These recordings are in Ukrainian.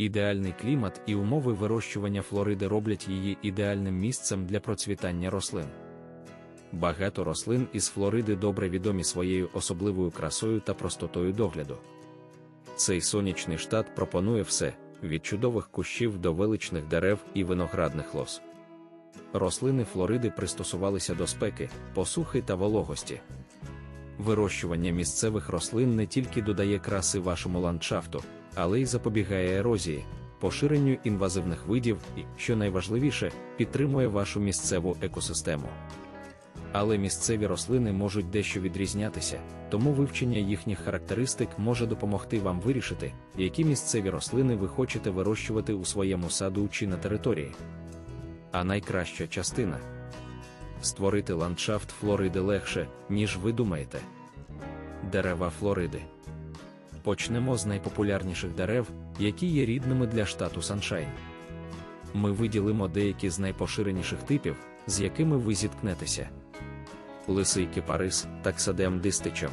Ідеальний клімат і умови вирощування Флориди роблять її ідеальним місцем для процвітання рослин. Багато рослин із Флориди добре відомі своєю особливою красою та простотою догляду. Цей сонячний штат пропонує все від чудових кущів до величних дерев і виноградних лоз. Рослини Флориди пристосувалися до спеки, посухи та вологості. Вирощування місцевих рослин не тільки додає краси вашому ландшафту, але й запобігає ерозії, поширенню інвазивних видів і, що найважливіше, підтримує вашу місцеву екосистему. Але місцеві рослини можуть дещо відрізнятися, тому вивчення їхніх характеристик може допомогти вам вирішити, які місцеві рослини ви хочете вирощувати у своєму саду чи на території. А найкраща частина створити ландшафт Флориди легше, ніж ви думаєте. Дерева Флориди. Почнемо з найпопулярніших дерев, які є рідними для штату Саншайн. Ми виділимо деякі з найпоширеніших типів, з якими ви зіткнетеся. Лисий кипарис таксадем дистичем.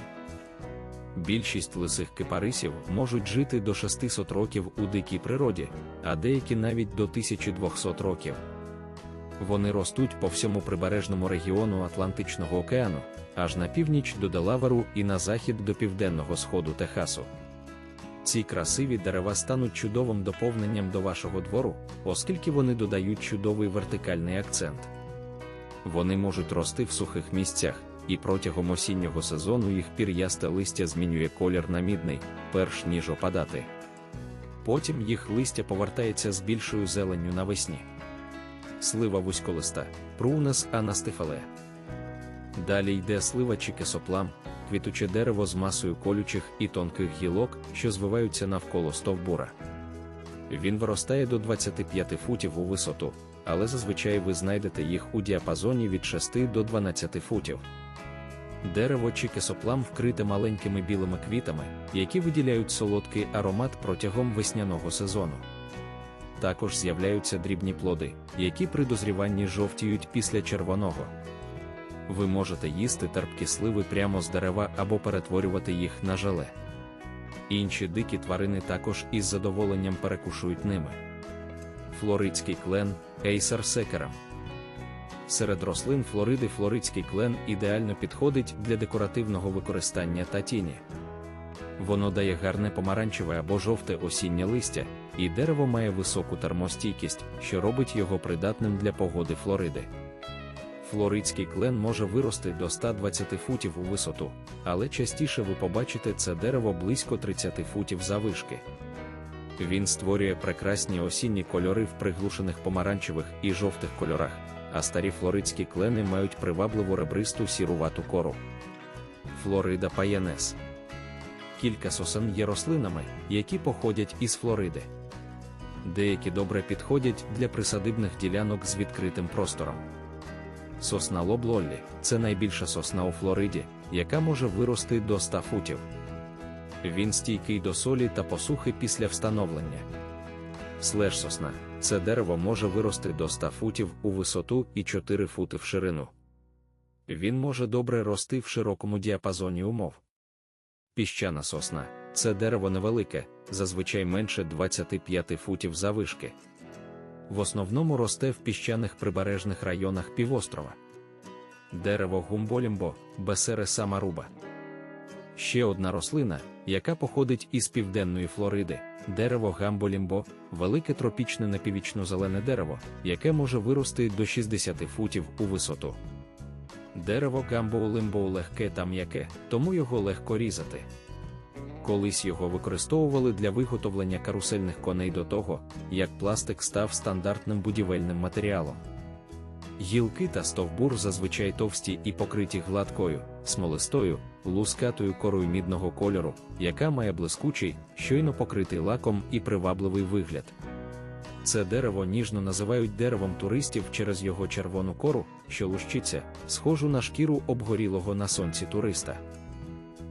Більшість лисих кипарисів можуть жити до 600 років у дикій природі, а деякі навіть до 1200 років. Вони ростуть по всьому прибережному регіону Атлантичного океану, аж на північ до Делаверу і на захід до південного сходу Техасу. Ці красиві дерева стануть чудовим доповненням до вашого двору, оскільки вони додають чудовий вертикальний акцент. Вони можуть рости в сухих місцях, і протягом осіннього сезону їх пір'ясте листя змінює колір на мідний, перш ніж опадати. Потім їх листя повертається з більшою зеленню навесні. Слива вузьколиста, прунес анастифале. Далі йде слива чи кесоплам, квітуче дерево з масою колючих і тонких гілок, що звиваються навколо стовбура. Він виростає до 25 футів у висоту, але зазвичай ви знайдете їх у діапазоні від 6 до 12 футів. Дерево чи кесоплам вкрите маленькими білими квітами, які виділяють солодкий аромат протягом весняного сезону. Також з'являються дрібні плоди, які при дозріванні жовтіють після червоного. Ви можете їсти терпкі сливи прямо з дерева або перетворювати їх на желе. Інші дикі тварини також із задоволенням перекушують ними. Флоридський клен Ейсер секерам. Серед рослин Флориди флоридський клен ідеально підходить для декоративного використання та тіні. Воно дає гарне помаранчеве або жовте осіннє листя, і дерево має високу термостійкість, що робить його придатним для погоди Флориди. Флоридський клен може вирости до 120 футів у висоту, але частіше ви побачите це дерево близько 30 футів завишки. Він створює прекрасні осінні кольори в приглушених помаранчевих і жовтих кольорах, а старі флоридські клени мають привабливу ребристу сірувату кору. Флорида паянес. Кілька сосен є рослинами, які походять із Флориди. Деякі добре підходять для присадибних ділянок з відкритим простором. Сосна лоблоллі це найбільша сосна у Флориді, яка може вирости до 100 футів. Він стійкий до солі та посухи після встановлення. Слеш сосна це дерево може вирости до 100 футів у висоту і 4 фути в ширину. Він може добре рости в широкому діапазоні умов. Піщана сосна це дерево невелике, зазвичай менше 25 футів завишки. В основному росте в піщаних прибережних районах півострова. Дерево гумболімбо, бесере самаруба. Ще одна рослина, яка походить із південної Флориди, дерево гамболімбо, велике тропічне напівічно-зелене дерево, яке може вирости до 60 футів у висоту. Дерево гамбоулимбо легке та м'яке, тому його легко різати. Колись його використовували для виготовлення карусельних коней до того, як пластик став стандартним будівельним матеріалом. Гілки та стовбур зазвичай товсті і покриті гладкою, смолистою, лускатою корою мідного кольору, яка має блискучий, щойно покритий лаком і привабливий вигляд. Це дерево ніжно називають деревом туристів через його червону кору, що лущиться, схожу на шкіру обгорілого на сонці туриста.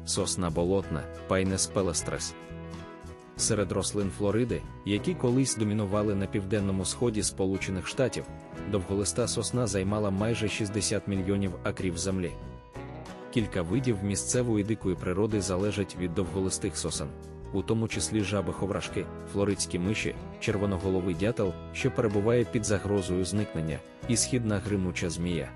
Сосна болотна, Пайнес пелестрес. Серед рослин Флориди, які колись домінували на південному сході Сполучених Штатів, довголиста сосна займала майже 60 мільйонів акрів землі. Кілька видів місцевої дикої природи залежать від довголистих сосен. У тому числі жаби-ховрашки, флоридські миші, червоноголовий дятел, що перебуває під загрозою зникнення, і східна гримуча змія.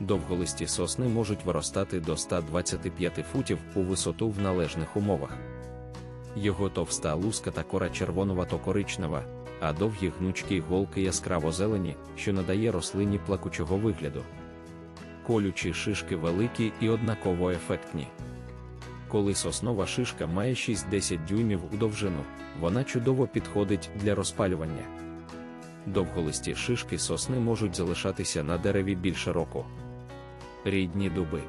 Довголисті сосни можуть виростати до 125 футів у висоту в належних умовах. Його товста луска та кора червонувато-коричнева, а довгі гнучкі голки яскраво зелені, що надає рослині плакучого вигляду. Колючі шишки великі і однаково ефектні. Коли соснова шишка має 6-10 дюймів у довжину, вона чудово підходить для розпалювання. Довголисті шишки сосни можуть залишатися на дереві більше року. Рідні дуби.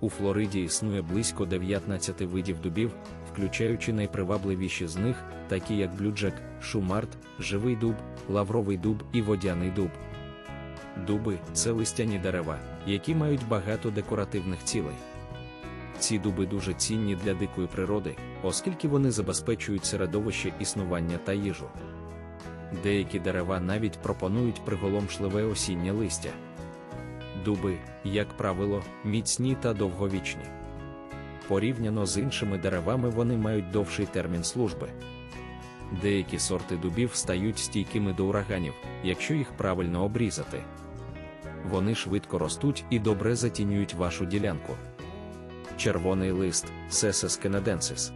У Флориді існує близько 19 видів дубів, включаючи найпривабливіші з них, такі як блюджек, шумарт, живий дуб, лавровий дуб і водяний дуб. Дуби це листяні дерева, які мають багато декоративних цілей. Ці дуби дуже цінні для дикої природи, оскільки вони забезпечують середовище існування та їжу. Деякі дерева навіть пропонують приголомшливе осіннє листя. Дуби, як правило, міцні та довговічні. Порівняно з іншими деревами вони мають довший термін служби. Деякі сорти дубів стають стійкими до ураганів, якщо їх правильно обрізати. Вони швидко ростуть і добре затінюють вашу ділянку. Червоний лист Сесес кенеденсис.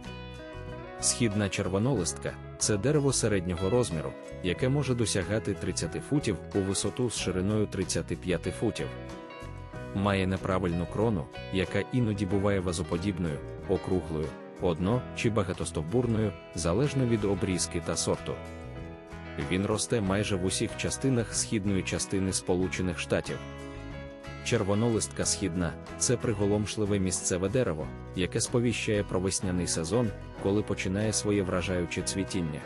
Східна червонолистка це дерево середнього розміру, яке може досягати 30 футів у висоту з шириною 35 футів. Має неправильну крону, яка іноді буває вазоподібною, округлою, одно- чи багатостовбурною, залежно від обрізки та сорту. Він росте майже в усіх частинах східної частини Сполучених Штатів. Червонолистка східна це приголомшливе місцеве дерево, яке сповіщає про весняний сезон, коли починає своє вражаюче цвітіння.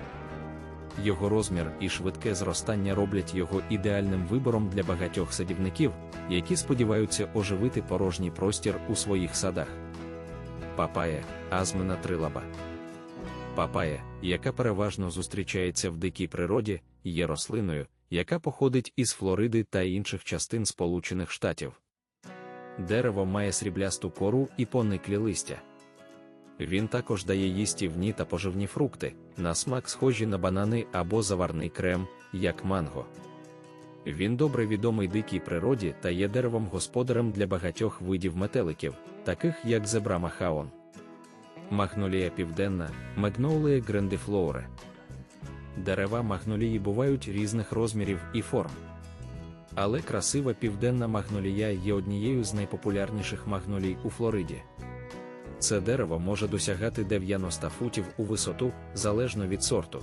Його розмір і швидке зростання роблять його ідеальним вибором для багатьох садівників, які сподіваються оживити порожній простір у своїх садах. Папая азмина трилаба. Папая, яка переважно зустрічається в дикій природі, є рослиною, яка походить із Флориди та інших частин Сполучених Штатів. Дерево має сріблясту кору і пониклі листя. Він також дає їстівні та поживні фрукти, на смак схожі на банани або заварний крем, як манго. Він добре відомий дикій природі та є деревом господарем для багатьох видів метеликів, таких як зебра махаон. Магнолія південна, Магнолія грандифлоуре. Дерева магнолії бувають різних розмірів і форм. Але красива південна магнолія є однією з найпопулярніших магнолій у Флориді. Це дерево може досягати 90 футів у висоту залежно від сорту.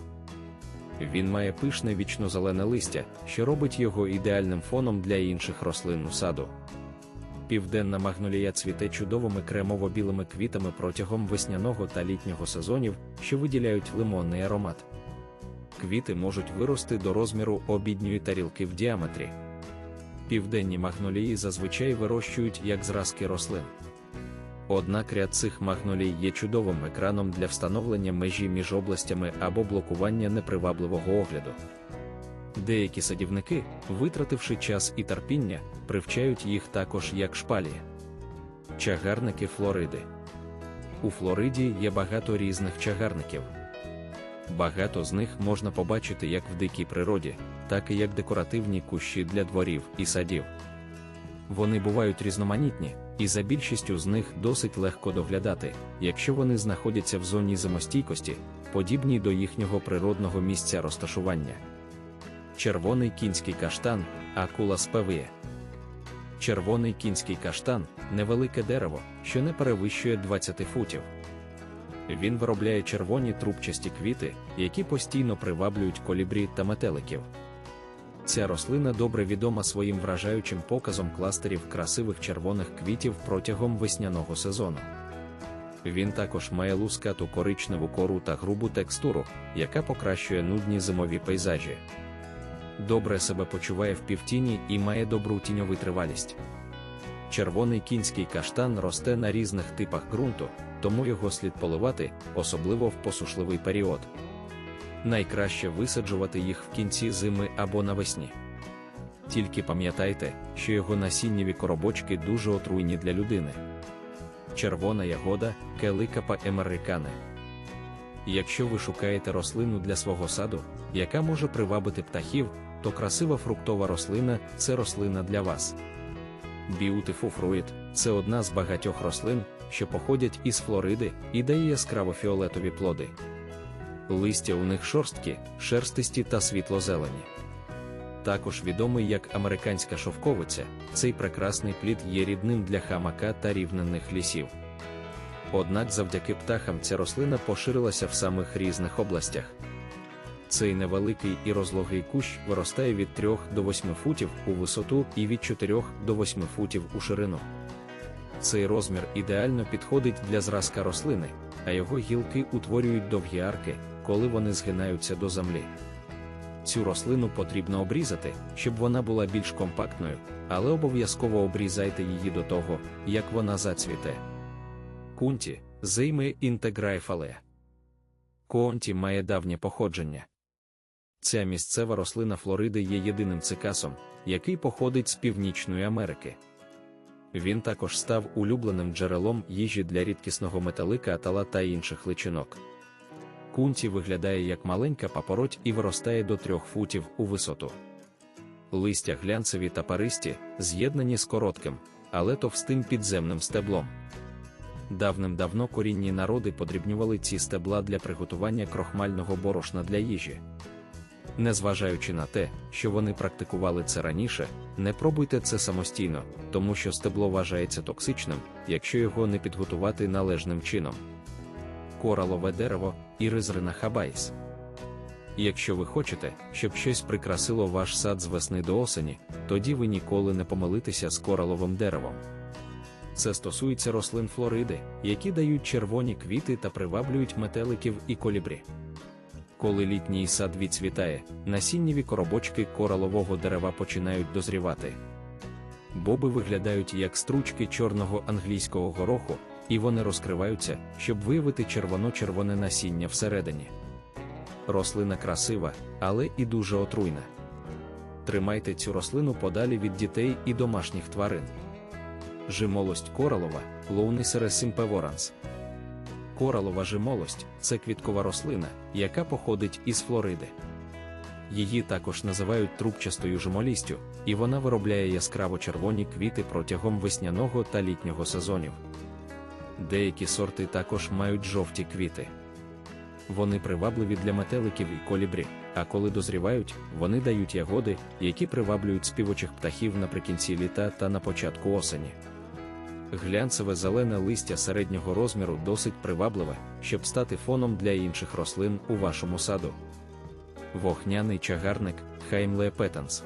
Він має пишне вічно-зелене листя, що робить його ідеальним фоном для інших рослин у саду. Південна магнолія цвіте чудовими кремово-білими квітами протягом весняного та літнього сезонів, що виділяють лимонний аромат. Квіти можуть вирости до розміру обідньої тарілки в діаметрі. Південні магнолії зазвичай вирощують як зразки рослин. Однак ряд цих магнолій є чудовим екраном для встановлення межі між областями або блокування непривабливого огляду. Деякі садівники, витративши час і терпіння, привчають їх також як шпалії. Чагарники Флориди. У Флориді є багато різних чагарників. Багато з них можна побачити як в дикій природі, так і як декоративні кущі для дворів і садів. Вони бувають різноманітні, і за більшістю з них досить легко доглядати, якщо вони знаходяться в зоні зимостійкості, подібній до їхнього природного місця розташування. Червоний кінський каштан, акула спевиє. Червоний кінський каштан невелике дерево, що не перевищує 20 футів. Він виробляє червоні трубчасті квіти, які постійно приваблюють колібрі та метеликів. Ця рослина добре відома своїм вражаючим показом кластерів красивих червоних квітів протягом весняного сезону. Він також має лускату коричневу кору та грубу текстуру, яка покращує нудні зимові пейзажі. Добре себе почуває в півтіні і має добру тіньову тривалість. Червоний кінський каштан росте на різних типах ґрунту, тому його слід поливати, особливо в посушливий період. Найкраще висаджувати їх в кінці зими або навесні. Тільки пам'ятайте, що його насіннєві коробочки дуже отруйні для людини. Червона ягода келикапа емерикане. Якщо ви шукаєте рослину для свого саду, яка може привабити птахів, то красива фруктова рослина це рослина для вас. Beautiful Fruit – це одна з багатьох рослин, що походять із Флориди і дає яскраво фіолетові плоди. Листя у них шорсткі, шерстисті та світло-зелені. Також відомий як американська шовковиця, цей прекрасний плід є рідним для хамака та рівнинних лісів. Однак завдяки птахам ця рослина поширилася в самих різних областях. Цей невеликий і розлогий кущ виростає від 3 до 8 футів у висоту і від 4 до 8 футів у ширину. Цей розмір ідеально підходить для зразка рослини, а його гілки утворюють довгі арки, коли вони згинаються до землі. Цю рослину потрібно обрізати, щоб вона була більш компактною, але обов'язково обрізайте її до того, як вона зацвіте. Кунті зейме інтеграйфале. Коонті має давнє походження. Ця місцева рослина Флориди є єдиним цикасом, який походить з Північної Америки. Він також став улюбленим джерелом їжі для рідкісного металика атала та інших личинок. Кунті виглядає як маленька папороть і виростає до трьох футів у висоту. Листя глянцеві та паристі, з'єднані з коротким, але товстим підземним стеблом. Давним-давно корінні народи подрібнювали ці стебла для приготування крохмального борошна для їжі. Незважаючи на те, що вони практикували це раніше, не пробуйте це самостійно, тому що стебло вважається токсичним, якщо його не підготувати належним чином. Коралове дерево іризрина хабайс. Якщо ви хочете, щоб щось прикрасило ваш сад з весни до осені, тоді ви ніколи не помилитеся з кораловим деревом. Це стосується рослин Флориди, які дають червоні квіти та приваблюють метеликів і колібрі. Коли літній сад відцвітає, насіннєві коробочки коралового дерева починають дозрівати. Боби виглядають як стручки чорного англійського гороху, і вони розкриваються, щоб виявити червоно-червоне насіння всередині. Рослина красива, але і дуже отруйна. Тримайте цю рослину подалі від дітей і домашніх тварин. Жимолость коралова Лоунисере симпеворанс. Коралова жимолость це квіткова рослина, яка походить із Флориди. Її також називають трубчастою жимолістю, і вона виробляє яскраво червоні квіти протягом весняного та літнього сезонів. Деякі сорти також мають жовті квіти. Вони привабливі для метеликів і колібрі, а коли дозрівають, вони дають ягоди, які приваблюють співочих птахів наприкінці літа та на початку осені. Глянцеве зелене листя середнього розміру досить привабливе, щоб стати фоном для інших рослин у вашому саду. Вогняний чагарник Хаймле петанс.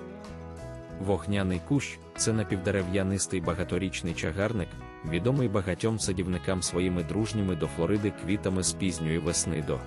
Вогняний кущ це напівдерев'янистий багаторічний чагарник, відомий багатьом садівникам своїми дружніми до Флориди квітами з пізньої весни до